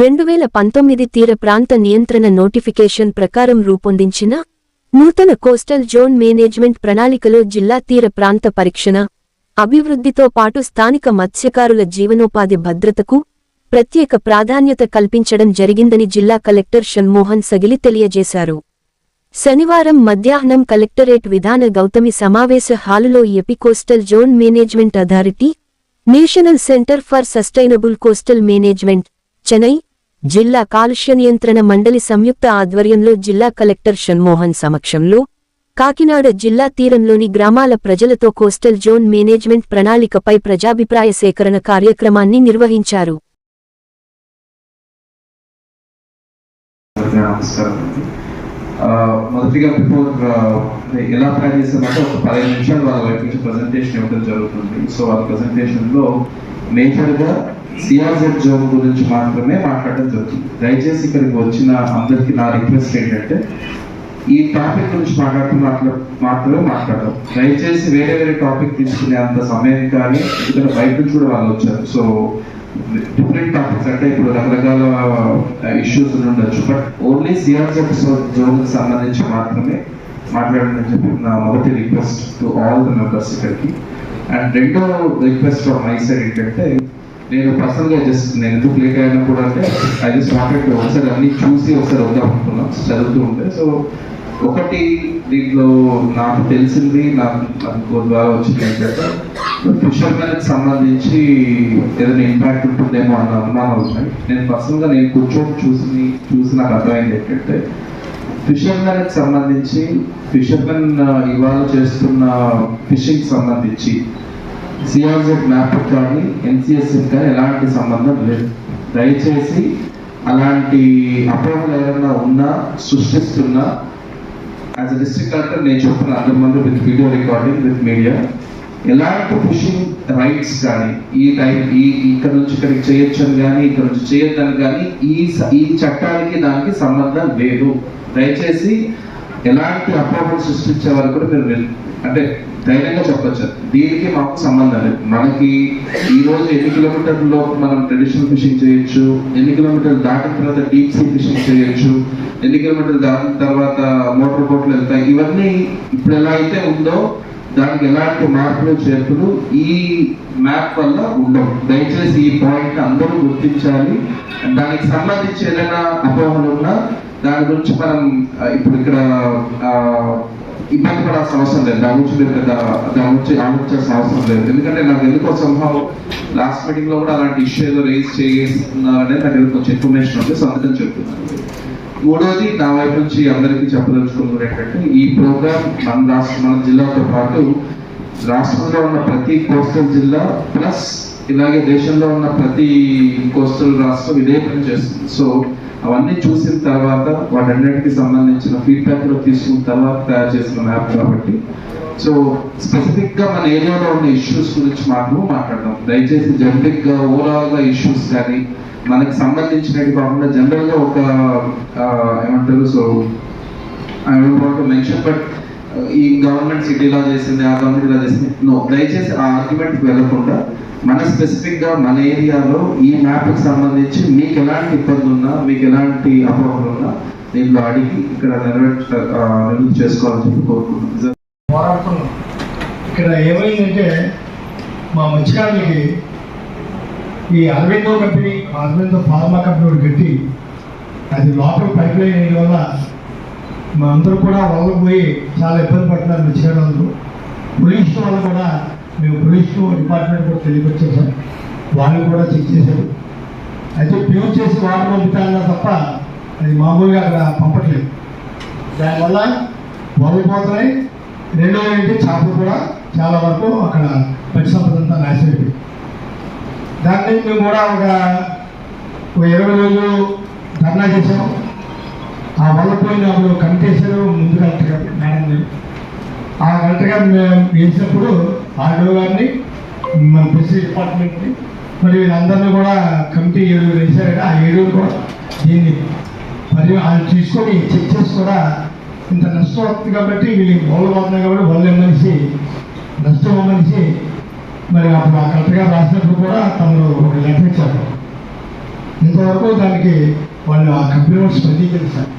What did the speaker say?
రెండు వేల పంతొమ్మిది తీర ప్రాంత నియంత్రణ నోటిఫికేషన్ ప్రకారం రూపొందించిన నూతన కోస్టల్ జోన్ మేనేజ్మెంట్ ప్రణాళికలో జిల్లా తీర ప్రాంత పరీక్షణ అభివృద్ధితో పాటు స్థానిక మత్స్యకారుల జీవనోపాధి భద్రతకు ప్రత్యేక ప్రాధాన్యత కల్పించడం జరిగిందని జిల్లా కలెక్టర్ షణ్మోహన్ సగిలి తెలియజేశారు. శనివారం మధ్యాహ్నం కలెక్టరేట్ విధాన గౌతమి సమావేశ హాలులో A P coastal zone management authority national centre for sustainable coastal management Chennai జిల్లా కాలుష్య నియంత్రణ మండలి సంయుక్త ఆధ్వర్యంలో జిల్లా కలెక్టర్ షణ్మోహన్ సమక్షంలో కాకినాడ జిల్లా తీరంలోని గ్రామాల ప్రజలతో కోస్టల్ జోన్ మేనేజ్మెంట్ ప్రణాళికపై ప్రజాభిప్రాయ సేకరణ కార్యక్రమాన్ని నిర్వహించారు. మొదటిగా బిఫోర్ ఎలా ప్లాన్ చేస్తామంటే ఒక పదిహేను నిమిషాలు వాళ్ళ వైపు నుంచి ప్రజెంటేషన్ ఇవ్వడం జరుగుతుంది. సో వాళ్ళ ప్రజెంటేషన్లో మేజర్గా సిఆర్జెడ్ జోన్ గురించి మాత్రమే మాట్లాడడం జరుగుతుంది. దయచేసి ఇక్కడికి వచ్చిన అందరికీ నా రిక్వెస్ట్ ఏంటంటే ఈ టాపిక్ గురించి మాట్లాడుతున్నట్లు మాత్రమే మాట్లాడడం. దయచేసి వేరే వేరే టాపిక్ తీసుకునే అంత సమయం కానీ ఎందుకంటే బయట నుంచి కూడా వాళ్ళు వచ్చారు. సో డిఫరెంట్ టాపిక్స్ అంటే ఇప్పుడు రకరకాల ఇష్యూస్ ఉండొచ్చు. బట్ ఓన్లీ సిఆర్జెడ్ జోన్ సంబంధించి మాత్రమే మాట్లాడమని చెప్పి నా మొదటి request to all the members ఇక్కడికి. అండ్ రెండో రిక్వెస్ట్ ఫ్రమ్ మై సైడ్ ఏంటంటే నేను పర్సనల్గా జస్ట్ నేను ఎందుకు లేట్ అయినా కూడా అంటే ఐ జస్ట్ వాంటెడ్ ఒకసారి అన్ని చూసి ఒకసారి వద్దాం అనుకున్నాం. చదువుతూ ఉంటే. సో ఒకటి దీంట్లో నాకు తెలిసింది నాకు ద్వారా వచ్చింది ఏంటంటే ఫిషర్మెన్ సంబంధించి ఏదైనా ఇంపాక్ట్ ఉంటుందేమో అన్న అనుమానాలు ఉన్నాయి నేను పర్సనల్గా నేను కూర్చొని చూసి చూసి నాకు అర్థమైంది ఏంటంటే ఫిషర్మెన్ సంబంధించి ఫిషర్మెన్ ఇవాళ చేస్తున్న ఫిషింగ్ సంబంధించి సిఆర్జెడ్ మ్యాప్ కానీ కానీ ఎలాంటి సంబంధం లేదు. దయచేసి అలాంటి అపోహలు ఏమైనా ఉన్నా సృష్టిస్తున్నా యాజ్ అ డిస్ట్రిక్ట్ కలెక్టర్ నేను చెప్తున్నా అందరి with video recording with media ఎలాంటి ఫిషింగ్ రైట్స్ కానీ ఈ టైం ఈ ఇక్కడ నుంచి ఇక్కడికి చేయొచ్చని కానీ ఇక్కడ నుంచి చేయొద్దని కానీ ఈ ఈ చట్టానికి దానికి సంబంధం లేదు. దయచేసి ఎలాంటి అపోహలు సృష్టించే వరకు కూడా మీరు అంటే ధైర్యంగా చెప్పొచ్చు. దీనికి మాకు సంబంధం లేదు. మనకి ఈ రోజు ఎన్ని కిలోమీటర్ల మనం ట్రెడిషనల్ ఫిషింగ్ చేయొచ్చు? ఎన్ని కిలోమీటర్లు దాటిన తర్వాత డీప్ సీ ఫిషింగ్ చేయొచ్చు? ఎన్ని కిలోమీటర్లు దాటిన తర్వాత మోటార్ బోట్లు వెళ్తాయి? ఇవన్నీ ఇప్పుడు ఎలా అయితే ఉందో దానికి ఎలాంటి మార్పులు చేర్పులు ఈ మ్యాప్ వల్ల ఉండవు. దయచేసి ఈ పాయింట్ అందరూ గుర్తించాలి. దానికి సంబంధించి ఏదైనా అపోహలు ఉన్నా దాని గురించి మనం ఇప్పుడు ఇక్కడ ఇబ్బంది పడాల్సిన అవసరం లేదు. దాని గురించి మీరు దాని గురించి ఆలోచించాల్సిన అవసరం లేదు. ఎందుకంటే నాకు ఎందుకో సంభవం లాస్ట్ మీటింగ్లో కూడా అలాంటి ఇష్యూ ఏదో రేజ్ చేస్తున్నారనేది నాకు ఏదో కొంచెం ఇన్ఫర్మేషన్ ఉంది. సో అందుకని చెప్తున్నాను మూడోది నా వైపు నుంచి అందరికీ చెప్పదలుచుకున్నది ఏంటంటే ఈ ప్రోగ్రామ్ మన రాష్ట్ర మన జిల్లాతో పాటు రాష్ట్రంలో ఉన్న ప్రతి కోస్టల్ జిల్లా ప్లస్ ఇలాగే దేశంలో ఉన్న ప్రతి కోస్టల్ రాష్ట్రం ఇదే పని చేస్తుంది. సో అవన్నీ చూసిన తర్వాత వాటన్నిటికి సంబంధించిన ఫీడ్బ్యాక్లో తీసుకున్న తర్వాత తయారు చేసిన మ్యాప్ కాబట్టి. సో స్పెసిఫిక్గా మన ఏరియాలో ఉన్న ఇష్యూస్ గురించి మాత్రం మాట్లాడదాం. దయచేసి జనరిక్గా ఓవరాల్గా ఇష్యూస్ కానీ మనకి సంబంధించినవి కాకుండా జనరల్గా ఒక ఏమంటారు so I don't want to mention but ఈ గవర్నమెంట్ సిటీలా చేసింది ఆ గవర్నమెంట్ ఇలా చేసింది. నో దయచేసి ఆ ఆర్గ్యుమెంట్ వెళ్ళకుండా మన స్పెసిఫిక్గా మన ఏరియాలో ఈ మ్యాప్కి సంబంధించి మీకు ఎలాంటి ఇబ్బందులు ఉన్నా మీకు ఎలాంటి అపోహలు ఉన్నా దీంట్లో అడిగి ఇక్కడ నెరవేర్చ ఆ, నెరవేర్చు చేసుకోవాలని చెప్పి కోరుకుంటున్నాను. పోరాడుతున్నాం. ఇక్కడ ఏమైందంటే మా మత్స్యకారులకి ఈ Aurobindo company Aurobindo pharma company కట్టి అది లోపల పైప్ లైన్ వల్ల అందరూ కూడా వల్ల పోయి చాలా ఇబ్బంది పడుతున్నారు మత్స్యకారులందరూ పోలీసు వల్ల కూడా మేము పోలీసు డిపార్ట్మెంట్ కూడా తెలియపరిచాం సార్ వాళ్ళు కూడా చెక్ చేశారు. అయితే ప్యూర్ చేసి వాటర్ పంపుతానన్నా తప్ప అది మామూలుగా అక్కడ పంపట్లేదు. దానివల్ల వరలు పోతున్నాయి. రెండో ఏంటి చేపలు కూడా చాలా వరకు అక్కడ పచ్చి సంపద అంతా నాశనం అయిపోయింది మేము కూడా ఒక ఇరవై రోజులు ధర్నా చేసాము ఆ వల్ల పోయినప్పుడు కమిటేషన్ ముందు కలెక్టర్ గారు మేడం ఆ కలెక్టర్ గారు మేము వేసినప్పుడు ఆర్డో గారిని మన ఫిషరీ డిపార్ట్మెంట్ని మరి వీళ్ళందరినీ కూడా కమిటీ ఏడుగురు వేశారంటే. ఆ ఏడుగురు కూడా దీన్ని మరి వాళ్ళు తీసుకొని చెక్ చేసి కూడా ఇంత నష్టం వస్తుంది కాబట్టి వీళ్ళకి బోళ్ళు పోతున్నాయి కాబట్టి వాళ్ళు ఇమ్మనిసి నష్టం ఇమ్మనిసి మరి అప్పుడు ఆ కలెక్టర్ గారు రాసినప్పుడు కూడా తమను ఒక లెటర్ ఇచ్చారు. ఇంతవరకు దానికి వాళ్ళు ఆ కంపెనీ వాళ్ళు స్పందించారు సార్.